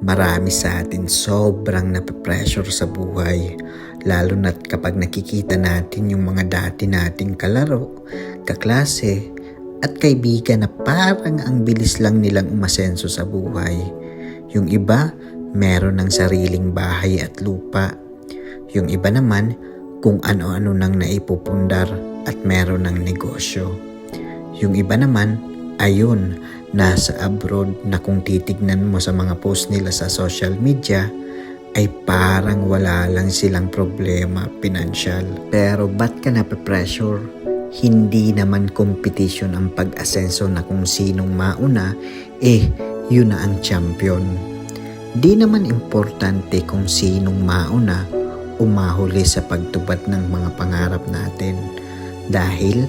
Marami sa atin sobrang nape-pressure sa buhay. Lalo na't kapag nakikita natin yung mga dati nating kalaro, kaklase, at kaibigan na parang ang bilis lang nilang umasenso sa buhay. Yung iba, meron ng sariling bahay at lupa. Yung iba naman, kung ano-ano nang naipupundar at meron ng negosyo. Yung iba naman, ayun, nasa abroad na kung titignan mo sa mga post nila sa social media, ay parang wala lang silang problema pinansyal. Pero ba't ka nape-pressure? Hindi naman competition ang pag-asenso na kung sinong mauna, eh, yun na ang champion. Di naman importante kung sinong mauna umahuli sa pagtupad ng mga pangarap natin. Dahil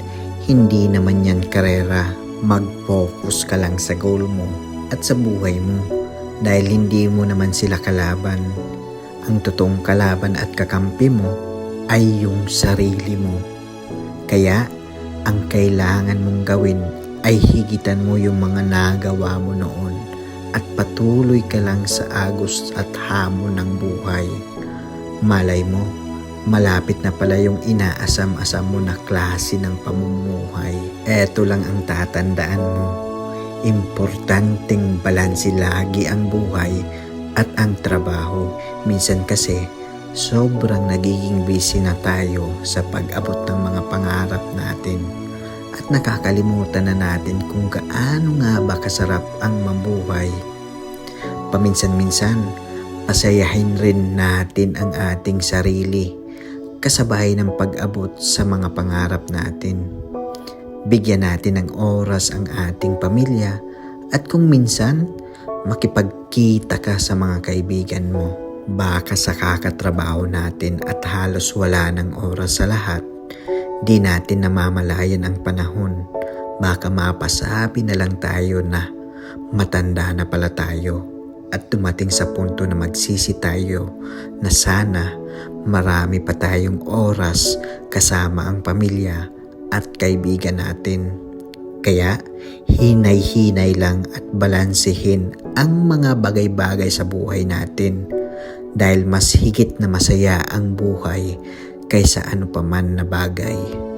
hindi naman yan karera, mag-focus ka lang sa goal mo at sa buhay mo. Dahil hindi mo naman sila kalaban. Ang totoong kalaban at kakampi mo ay yung sarili mo. Kaya, ang kailangan mong gawin ay higitan mo yung mga nagawa mo noon at patuloy ka lang sa agos at hamon ng buhay. Malay mo, malapit na pala yung inaasam-asam mo na klase ng pamumuhay. Eto lang ang tatandaan mo. Importanteng balansi lagi ang buhay at ang trabaho. Minsan kasi, sobrang nagiging busy na tayo sa pag-abot ng mga pangarap natin. At nakakalimutan na natin kung gaano nga ba kasarap ang mabuhay. Paminsan-minsan, pasayahin rin natin ang ating sarili kasabay ng pag-abot sa mga pangarap natin. Bigyan natin ng oras ang ating pamilya at kung minsan, makipagkita ka sa mga kaibigan mo. Baka sa kakatrabaho natin at halos wala ng oras sa lahat, di natin namamalayan ang panahon. Baka mapasabi na lang tayo na matanda na pala tayo at dumating sa punto na magsisi tayo na sana marami pa tayong oras kasama ang pamilya at kaibigan natin. Kaya hinay-hinay lang at balansehin ang mga bagay-bagay sa buhay natin dahil mas higit na masaya ang buhay kaysa ano pa man na bagay.